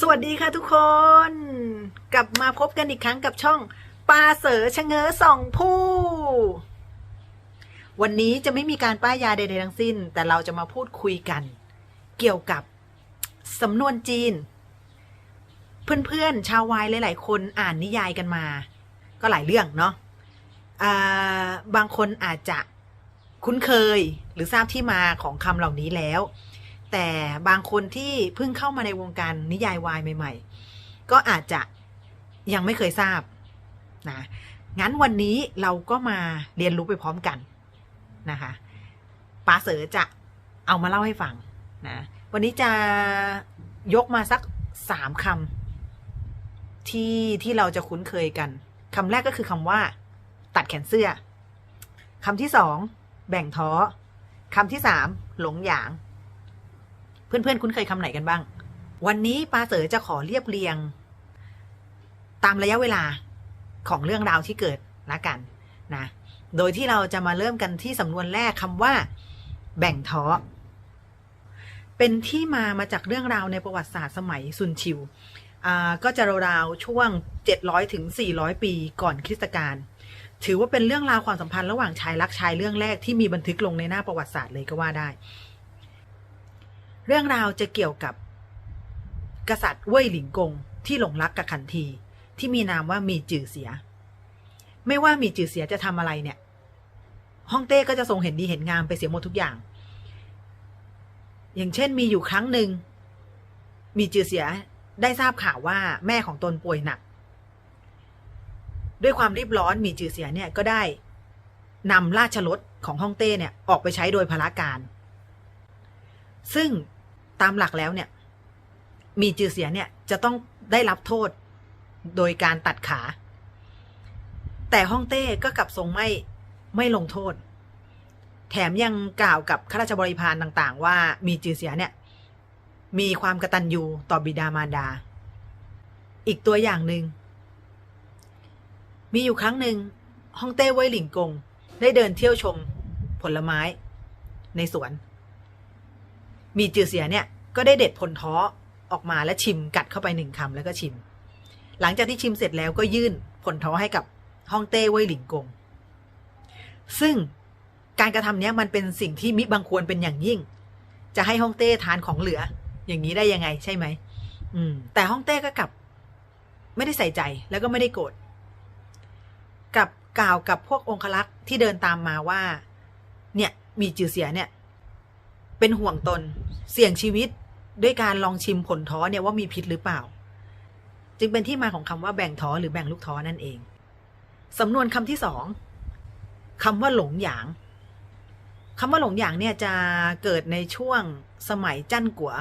สวัสดีค่ะทุกคน กลับมาพบกันอีกครั้งกับช่องปลาเสือชะเง้อสองผู้ วันนี้จะไม่มีการป้ายยาใดๆทั้งสิ้น แต่เราจะมาพูดคุยกัน เกี่ยวกับสำนวนจีน เพื่อนๆชาววายหลายๆ คนอ่านนิยายกันมา ก็หลายเรื่องเนาะบางคนอาจจะคุ้นเคยหรือทราบที่มาของคำเหล่านี้แล้ว แต่บางคนที่เพิ่งเข้ามาในวงการนิยายวายใหม่ ๆ ก็อาจจะยังไม่เคยทราบนะงั้นวันนี้เราก็มาเรียนรู้ไปพร้อมกันนะคะป้าเสือจะเอามาเล่าให้ฟังนะวันนี้จะยกมาสักสามคำที่ที่เราจะคุ้นเคยกันคำแรกก็คือคำว่า ตัดแขนเสื้อคำที่สองแบ่งท้อคำที่สามหลงหยาง เพื่อนๆ คุ้นเคยคำไหนกันบ้าง วันนี้ปาเสอจะขอเรียบเรียง ตามระยะเวลาของเรื่องราวที่เกิดละกันนะ โดยที่เราจะมาเริ่มกันที่สำนวนแรกคำว่า แบ่งท้อเป็นที่มามาจากเรื่องราวในประวัติศาสตร์สมัยซุนชิวอ่าก็จะราวๆช่วง 700ถึง400 ปีก่อนคริสตกาลถือว่าเป็นเรื่องราวความสัมพันธ์ระหว่างชายรักชายเรื่องแรกที่มีบันทึกลงในหน้าประวัติศาสตร์เลยก็ว่าได้ เรื่องราวจะเกี่ยวกับ กษัตริย์เว่ยหลิงกงที่หลงรักกับขันที ที่มีนามว่ามีจื่อเสีย ไม่ว่ามีจื่อเสียจะทำอะไรเนี่ยฮ่องเต้ก็จะทรงเห็นดีเห็นงามไปเสียหมดทุกอย่าง อย่างเช่นมีอยู่ครั้งหนึ่ง มีจื่อเสียได้ทราบข่าวว่าแม่ของตนป่วยหนัก ด้วยความรีบร้อนมีจื่อเสียเนี่ยก็ได้นำราชรถของฮ่องเต้เนี่ยออกไปใช้โดยพละการ ซึ่ง ตามหลักแล้วเนี่ย มีจือเสียเนี่ยจะต้องได้รับโทษโดยการตัดขา แต่ฮ่องเต้ก็กลับทรงไม่ไม่ลงโทษ แถมยังกล่าวกับข้าราชบริพารต่างๆ ว่ามีจือเสียเนี่ย มีความกระตัญญูต่อบิดามารดา อีกตัวอย่างหนึ่งมีอยู่ครั้งหนึ่งฮ่องเต้เว่ยหลิงกง ได้เดินเที่ยวชมผลไม้ในสวน มีจือเสียเนี่ย ก็ได้เด็ดผลท้อออกมาและชิมกัดเข้าไปหนึ่งคำแล้วก็ชิม หลังจากที่ชิมเสร็จแล้วก็ยื่นผลท้อให้กับฮ่องเต้เว่ยหลิงกง ซึ่งการกระทำนี้มันเป็นสิ่งที่มิบังควรเป็นอย่างยิ่ง จะให้ฮ่องเต้ทานของเหลือ อย่างนี้ได้ยังไงใช่ไหมอืม แต่ฮ่องเต้ก็กลับ ไม่ได้ใส่ใจแล้วก็ไม่ได้โกรธกับกล่าวกับพวกองคลักษ์ที่เดินตามมาว่า เนี่ย มีจือเสียเนี่ย เป็นห่วงตน เสี่ยงชีวิต ด้วยการลองชิมผลท้อเนี่ยว่ามีพิษหรือเปล่า จึงเป็นที่มาของคำว่าแบ่งท้อหรือแบ่งลูกท้อนั่นเอง สำนวนคำที่สองคำว่าหลงหยางคำว่าหลงหยางเนี่ยจะเกิดในช่วงสมัยจั้นกัว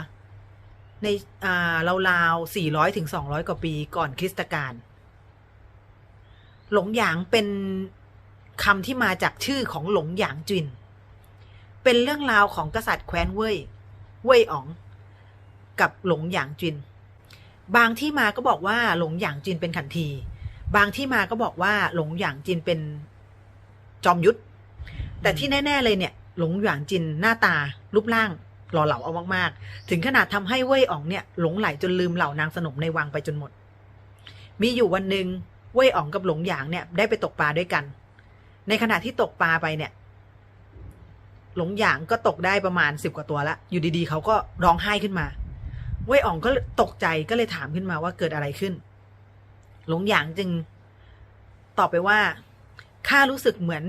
ในอ่าราวๆ400ถึง200 กว่าปีก่อนคริสตกาลหลงหยางเป็นคำที่มาจากชื่อของหลงหยางจิน เป็นเรื่องราวของกษัตริย์แคว้นเว่ย เว่ยอ๋อง กับหลงหยางจิน บางที่มาก็บอกว่าหลงหยางจินเป็นขันที บางที่มาก็บอกว่าหลงหยางจินเป็นจอมยุทธแต่ที่แน่ ๆ เลยเนี่ย หลงหยางจินหน้าตา รูปร่างหล่อเหลาเอามากๆ ถึงขนาดทำให้เว่ยอ๋องเนี่ยหลงไหลจนลืมเหล่านางสนมในวังไปจนหมด มีอยู่วันหนึ่งเว่ยอ๋องกับหลงหยางเนี่ยได้ไปตกปลาด้วยกัน ในขณะที่ตกปลาไปเนี่ย หลงหยางก็ตกได้ประมาณสิบกว่าตัวแล้วอยู่ดีๆ เขาก็ร้องไห้ขึ้นมา เว่ยอ๋องก็ตกใจก็เลยถามขึ้นมาว่าเกิดอะไรขึ้น หลงหยางจึง ตอบไปว่าข้ารู้สึกเหมือน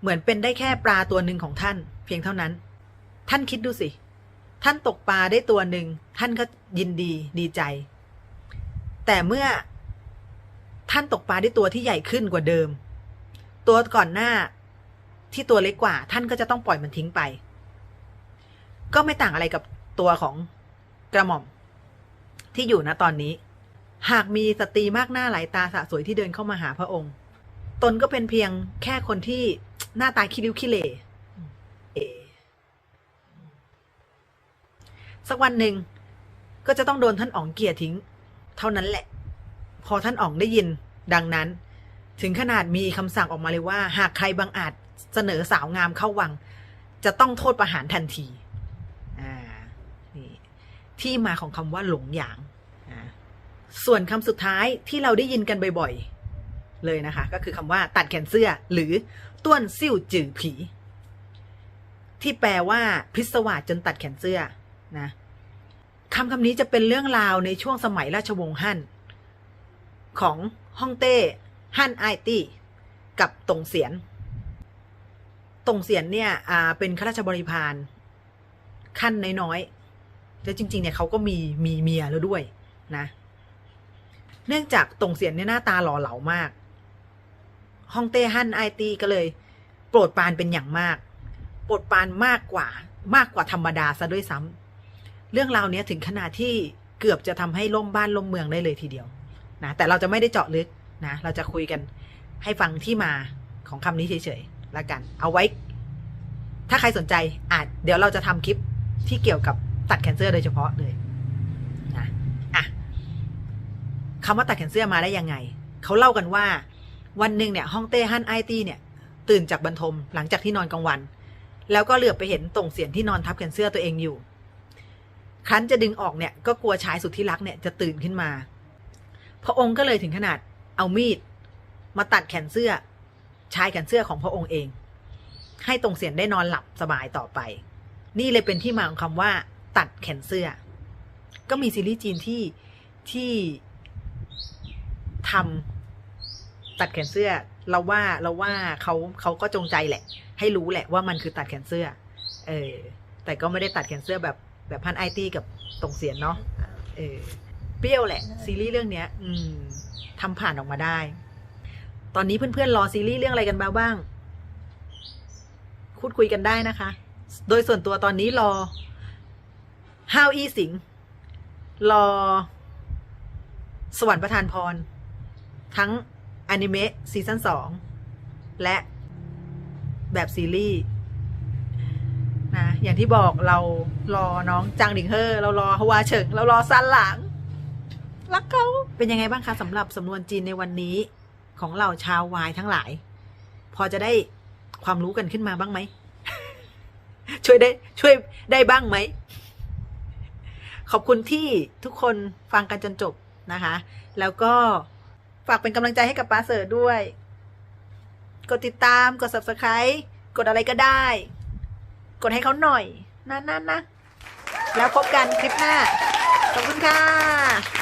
เหมือนเป็นได้แค่ปลาตัวหนึ่งของท่าน เพียงเท่านั้น ท่านคิดดูสิ ท่านตกปลาได้ตัวหนึ่งท่านก็ยินดีดีใจ แต่เมื่อท่านตกปลาได้ตัวที่ใหญ่ขึ้นกว่าเดิม ตัวก่อนหน้าที่ตัวเล็กกว่า ท่านก็จะต้องปล่อยมันทิ้งไป ก็ไม่ต่างอะไรกับตัวของ กระหม่อม ที่อยู่นะตอนนี้ หากมีสตรีมากหน้าหลายตาสะสวยที่เดินเข้ามาหาพระองค์ ตนก็เป็นเพียงแค่คนที่หน้าตาคิริ้วขี้เหร่เอ่อสักวันหนึ่งก็จะต้องโดนท่านอ๋องเกลียดทิ้ง เท่านั้นแหละ พอท่านอ๋องได้ยิน ดังนั้น ถึงขนาดมีคำสั่งออกมาเลยว่า หากใครบังอาจเสนอสาวงามเข้าวัง จะต้องโทษประหารทันที ที่มาของคำว่าหลงหยาง ส่วนคำสุดท้ายที่เราได้ยินกันบ่อยๆ เลยนะคะ ก็คือคำว่าตัดแขนเสื้อหรือต้วนซิ่วจื่อผี ที่แปลว่าพิศวาสจนตัดแขนเสื้อนะคำคำนี้จะเป็นเรื่องราวในช่วงสมัยราชวงศ์ฮั่นของฮ่องเต้ฮั่นไอตี้กับตงเสียน ตงเสียนเนี่ยเป็นข้าราชบริพารขั้นน้อย แล้วจริงๆเนี่ยเขาก็มีมีเมียแล้วด้วยนะ เนื่องจากตงเสียนเนี่ยหน้าตาหล่อเหลามากฮ่องเต้ฮั่นไอตีก็เลย โปรดปรานเป็นอย่างมาก โปรดปรานมากกว่ามากกว่าธรรมดาซะด้วยซ้ำเรื่องราวเนี้ยถึงขนาดที่เกือบจะทำให้ล่มบ้านล่มเมืองได้เลยทีเดียวนะแต่เราจะไม่ได้เจาะลึกนะเราจะคุยกันให้ฟังที่มาของคำนี้เฉยๆแล้วกัน เอาไว้ ถ้าใครสนใจอาจเดี๋ยวเราจะทำคลิปที่เกี่ยวกับ ตัดแคนเซอร์โดยเฉพาะเลยนะอะคำว่าตัดแขนเสื้อมาได้ยังไง เขาเล่ากันว่า วันหนึ่งเนี่ยฮ่องเต้ฮั่นไอตี้เนี่ย ตื่นจากบรรทมหลังจากที่นอนกลางวัน แล้วก็เหลือบไปเห็นตรงเสียนที่นอนทับแขนเสื้อตัวเองอยู่ ครั้นจะดึงออกเนี่ยก็กลัวชายสุดที่รักเนี่ยจะตื่นขึ้นมา พระองค์ก็เลยถึงขนาดเอามีด มาตัดแขนเสื้อ ชายแขนเสื้อของพระองค์เอง ให้ตรงเสียนได้นอนหลับสบายต่อไป นี่เลยเป็นที่มาของคำว่า ตัดแขนเสื้อ ก็มีซีรีส์จีนที่ที่ทำตัดแขนเสื้อ เราว่าเราว่าเขาเขาก็จงใจแหละ ให้รู้แหละว่ามันคือตัดแขนเสื้อ เออ แต่ก็ไม่ได้ตัดแขนเสื้อแบบแบบพันไอตี้กับตรงเสียนเนาะเออเปรี้ยวแหละ ซีรีส์เรื่องเนี้ย อืมทำผ่านออกมาได้ ตอนนี้เพื่อนๆรอซีรีส์เรื่องอะไรกันมาบ้าง พูดคุยกันได้นะคะ โดยส่วนตัวตอนนี้รอ ฮาวอีสิงรอ สวรรค์ประทานพร ทั้งอนิเมะซีซั่นสองและแบบซีรีส์นะอย่างที่บอกเรารอน้องจางหลิงเฮอเรารอฮวาเฉิง เรารอซันหลัง รักเขาเป็นยังไงบ้างคะสำหรับสำนวนจีนในวันนี้ของเราชาววายทั้งหลาย พอจะได้ความรู้กันขึ้นมาบ้างไหม ช่วยได้ช่วยได้บ้างไหม ขอบคุณที่ทุกคนฟังกันจนจบนะคะ แล้วก็ฝากเป็นกำลังใจให้กับป้าเสิร์ด้วย กดติดตาม กด subscribe กดอะไรก็ได้ กดให้เขาหน่อยนะนะนะแล้วพบกันคลิปหน้า ขอบคุณค่ะ